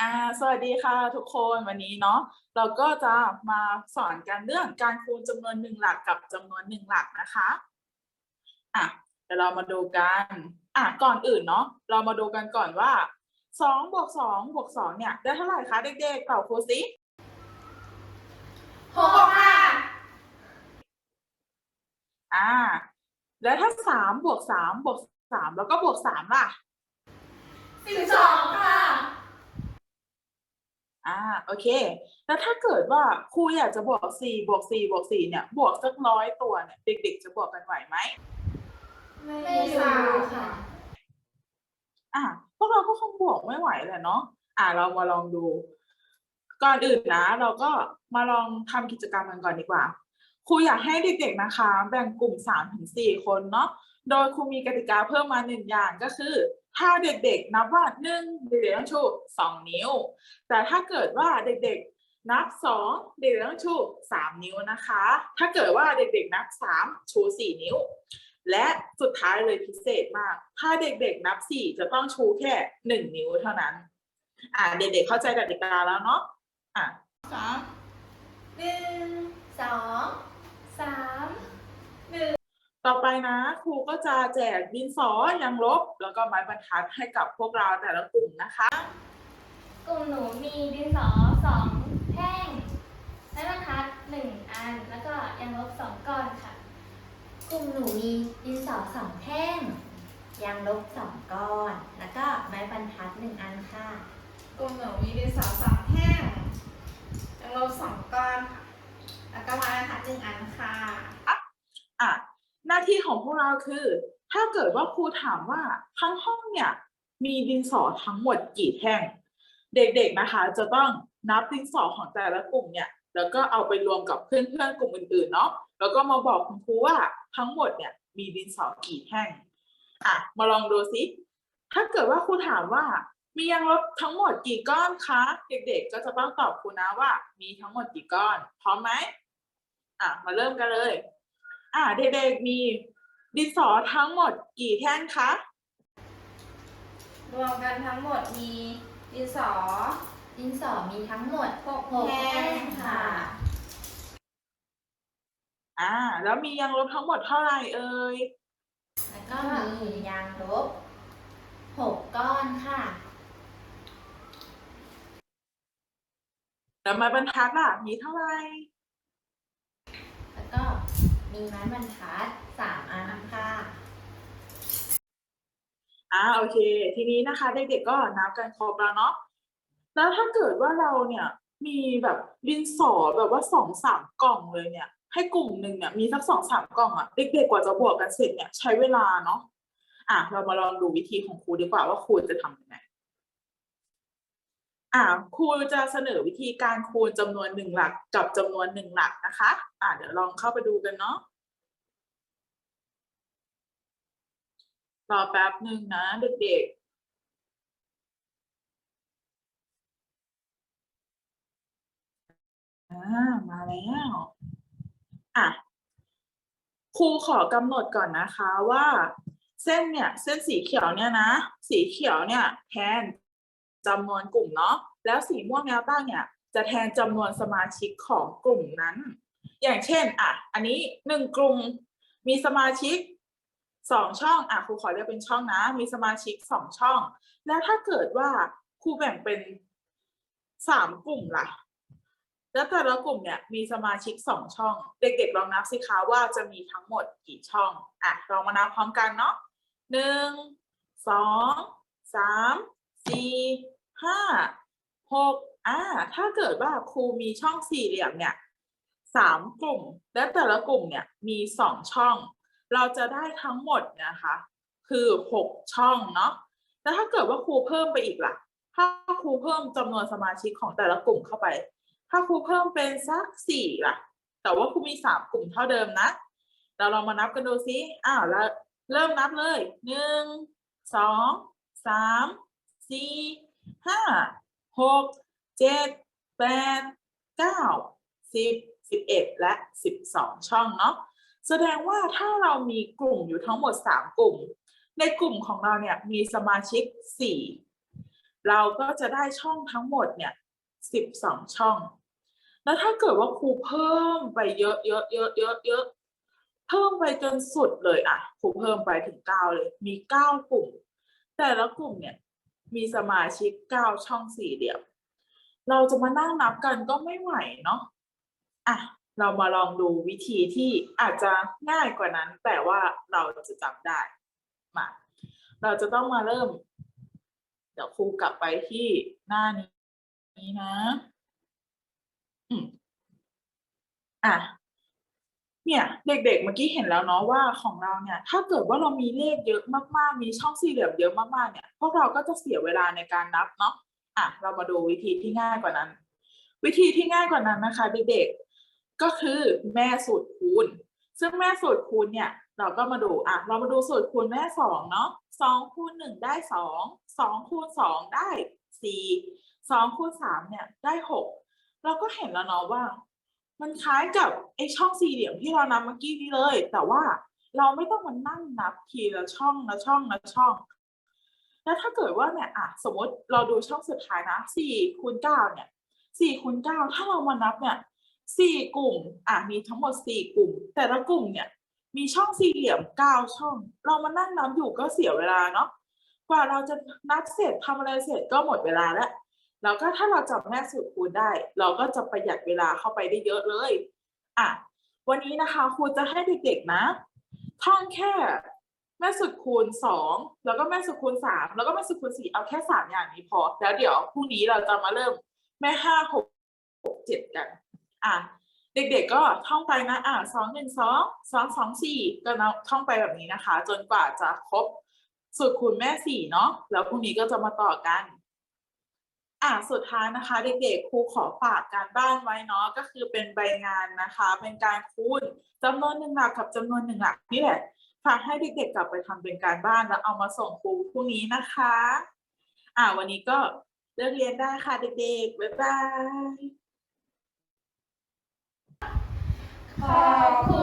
อ่าสวัสดีค่ะทุกคนวันนี้เนาะเราก็จะมาสอนกันเรื่องการคูณจำนวนหนึ่งหลักกับจำนวนหนึ่งหลักนะคะอะเดี๋ยวเรามาดูกันอะก่อนอื่นเนาะเรามาดูกันก่อนว่าสองบวกสองบวกสองเนี่ยได้เท่าไหร่คะเด็กๆตอบครูสิหกค่ะอ่าแล้วถ้าสามบวกสามบวกสามแล้วก็บวกสามล่ะ สิบสองค่ะ อ่าโอเค แล้วถ้าเกิดว่าครูอยากจะบวกสี่บวกสี่บวกสี่เนี่ย บวกสักร้อยตัวเนี่ยเด็ก ๆ จะบวกกันไหวไหมไม่รู้ค่ะ อะพวกเราก็คงบวกไม่ไหวแหละเนาะอะเรามาลองดู ก่อนอื่นนะ เราก็มาลองทำกิจกรรมกันก่อนดีกว่าครูอยากให้เด็กๆนะคะ แบ่งกลุ่มสามถึงสี่คนเนาะ โดยครูมีกติกาเพิ่มมาหนึ่งอย่างก็คือ ถ้าเด็กๆนับว่าหนึ่งเด็กๆต้องชูสองนิ้ว แต่ถ้าเกิดว่าเด็กๆนับสองเด็กๆต้องชูสามนิ้วนะคะ ถ้าเกิดว่าเด็กๆนับสามชูสี่นิ้ว และสุดท้ายเลยพิเศษมาก ถ้าเด็กๆนับสี่จะต้องชูแค่หนึ่งนิ้วเท่านั้น อ่าเด็กๆเข้าใจกติกาแล้วเนาะอะสามหนึ่งสองสาม ต่อไปนะครูก็จะแจกดินสอยังลบ แล้วก็ไม้บรรทัดให้กับพวกเราแต่ละกลุ่มนะคะ กลุ่มหนูมีดินสอสองแท่งไม้บรรทัดหนึ่งอัน แล้วก็ยางลบสองก้อนค่ะ กลุ่มหนูมีดินสอสองแท่ง ยางลบสองก้อน แล้วก็ไม้บรรทัดหนึ่งอันค่ะ กลุ่มหนูมีดินสอสองแท่งยังลบสองก้อนค่ะ แล้วก็ไม้บรรทัดหนึ่งอันค่ะ อะ หน้าที่ของพวกเราคือ ถ้าเกิดว่าครูถามว่าทั้งห้องเนี่ยมีดินสอทั้งหมดกี่แท่ง เด็กๆนะคะ จะต้องนับดินสอของแต่ละกลุ่มเนี่ย แล้วก็เอาไปรวมกับเพื่อนๆกลุ่มอื่นๆเนาะแล้วก็มาบอกคุณครูว่าทั้งหมดเนี่ยมีดินสอกี่แท่งอะมาลองดูสิถ้าเกิดว่าครูถามว่า มียางลบทั้งหมดกี่ก้อนคะ เด็กๆ ก็จะต้องตอบครูนะว่า มีทั้งหมดกี่ก้อน พร้อมไหมอะมาเริ่มกันเลย อ่าเด็กๆมีดินสอทั้งหมดกี่แท่งคะ รวมกันทั้งหมดมีดินสอ ดินสอมีทั้งหมดหกหกแท่แท่งงค่ะค่ะ อ่า แล้วมียางลบทั้งหมดเท่าไหร่เอ่ย แล้วก็มียางลบหกก้อนค่ะ แล้วไม้บรรทัดล่ะมีเท่าไหร่แล้วก็ มีไม้บรรทัดสามอันค่ะอ่าโอเค ทีนี้นะคะเด็กๆก็นับกันครบแล้วเนาะแล้วถ้าเกิดว่าเราเนี่ยมีแบบดินสอแบบว่าสองสามกล่องเลยเนี่ย ให้กลุ่มหนึ่งเนี่ยมีสักสองสามกล่องอะเด็กๆกว่าจะบวกกันเสร็จเนี่ยใช้เวลาเนาะอะเรามาลองดูวิธีของครูดีกว่าว่าครูจะทำยังไง อ่าครูจะเสนอวิธีการคูณจำนวนหนึ่งหลักกับจำนวนหนึ่งหลักนะคะ อ่าเดี๋ยวลองเข้าไปดูกันเนาะรอแป๊บหนึ่งนะเด็กๆอ่ามาแล้วอะครูขอกำหนดก่อนนะคะว่า เส้นเนี่ย เส้นสีเขียวเนี่ยนะ สีเขียวเนี่ยแทน จำนวนกลุ่มเนาะแล้วสีม่วงแนวตั้งเนี่ยจะแทนจำนวนสมาชิกของกลุ่มนั้น อย่างเช่นอะอันนี้หนึ่งกลุ่มมีสมาชิกสองช่องอะครูขอเรียกเป็นช่องนะ มีสมาชิกสองช่อง แล้วถ้าเกิดว่าครูแบ่งเป็นสามกลุ่มล่ะ แล้วแต่ละกลุ่มเนี่ยมีสมาชิกสองช่อง เด็กๆลองนับสิคะว่าจะมีทั้งหมดกี่ช่องอะลองมานับพร้อมกันเนาะหนึ่งสองสามสี่ ห้าหกอ่าถ้าเกิดว่าครูมีช่องสี่เหลี่ยมเนี่ยสามกลุ่ม และแต่ละกลุ่มเนี่ยมีสองช่อง เราจะได้ทั้งหมดนะคะ คือหกช่องเนาะแล้วถ้าเกิดว่าครูเพิ่มไปอีกล่ะ ถ้าครูเพิ่มจำนวนสมาชิกของแต่ละกลุ่มเข้าไป ถ้าครูเพิ่มเป็นสักสี่ล่ะ แต่ว่าครูมีสามกลุ่มเท่าเดิมนะ เราลองมานับกันดูซิอ้าวแล้วเริ่มนับเลยหนึ่งสองสามสี่ ห้าหกเจ็ดแปดเก้าสิบสิบเอ็ดและสิบสองช่องเนาะแสดงว่าถ้าเรามีกลุ่มอยู่ทั้งหมดสามกลุ่ม ในกลุ่มของเราเนี่ยมีสมาชิกสี่เราก็จะได้ช่องทั้งหมดเนี่ยสิบสองช่อง แล้วถ้าเกิดว่าครูเพิ่มไปเยอะเยอะเยอะเยอะเยอะเพิ่มไปจนสุดเลยอะครูเพิ่มไปถึงเก้าเลย มีเก้ากลุ่ม แต่ละกลุ่มเนี่ย มีสมาชิกเก้าช่องสี่เหลี่ยม เราจะมานั่งนับกันก็ไม่ไหวเนาะอะเรามาลองดูวิธีที่อาจจะง่ายกว่านั้น แต่ว่าเราจะจำได้มาเราจะต้องมาเริ่ม เดี๋ยวครูกลับไปที่หน้านี้นะ อืมอะ เนี่ยเด็กๆเมื่อกี้เห็นแล้วเนาะว่าของเราเนี่ยถ้าเกิดว่าเรามีเลขเยอะมากๆ มีช่องสี่เหลี่ยมเยอะมากๆเนี่ยพวกเราก็จะเสียเวลาในการนับเนาะอะเรามาดูวิธีที่ง่ายกว่านั้น วิธีที่ง่ายกว่านั้นนะคะเด็กๆก็คือแม่สูตรคูณ ซึ่งแม่สูตรคูณเนี่ยเราก็มาดูอะเรามาดูสูตรคูณแม่สองเนาะสองคูณหนึ่งได้สองสองคูณสองได้สี่สองคูณสามเนี่ยได้หกเราก็เห็นแล้วเนาะว่า มันคล้ายกับไอช่องสี่เหลี่ยมที่เรานับเมื่อกี้นี้เลย แต่ว่าเราไม่ต้องมานั่งนับทีละช่องละช่องละช่อง แล้วถ้าเกิดว่าเนี่ยอะสมมติเราดูช่องสุดท้ายนะสี่คูณเก้าเนี่ยสี่คูณเก้าถ้าเรามานับเนี่ยสี่กลุ่มอะมีทั้งหมดสี่กลุ่ม แต่ละกลุ่มเนี่ยมีช่องสี่เหลี่ยมเก้าช่อง เรามานั่งนับอยู่ก็เสียเวลาเนาะกว่าเราจะนับเสร็จทำอะไรเสร็จก็หมดเวลาแล้ว แล้วก็ถ้าเราจับแม่สูตรคูณได้ เราก็จะประหยัดเวลาเข้าไปได้เยอะเลยอะวันนี้นะคะครูจะให้เด็กๆนะท่องแค่แม่สูตรคูณสองแล้วก็แม่สูตรคูณสามแล้วก็แม่สูตรคูณสี่เอาแค่สามอย่างนี้พอ แล้วเดี๋ยวพรุ่งนี้เราจะมาเริ่มแม่ห้าหกหกเจ็ดกัน อะ เด็กๆก็ท่องไปนะอะสองหนึ่งสองสองสองสี่ก็นะท่องไปแบบนี้นะคะ จนกว่าจะครบสูตรคูณแม่สี่เนาะแล้วพรุ่งนี้ก็จะมาต่อกัน อะสุดท้ายนะคะ เด็กๆครูขอฝากการบ้านไว้เนาะก็คือเป็นใบงานนะคะ เป็นการคูณจำนวนหนึ่งหลักกับจำนวนหนึ่งหลักนี่แหละฝากให้เด็กๆกลับไปทำเป็นการบ้านแล้วเอามาส่งครูพรุ่งนี้นะคะ อะวันนี้ก็เลิกเรียนได้ค่ะเด็กๆบ๊ายบายขอบคุณ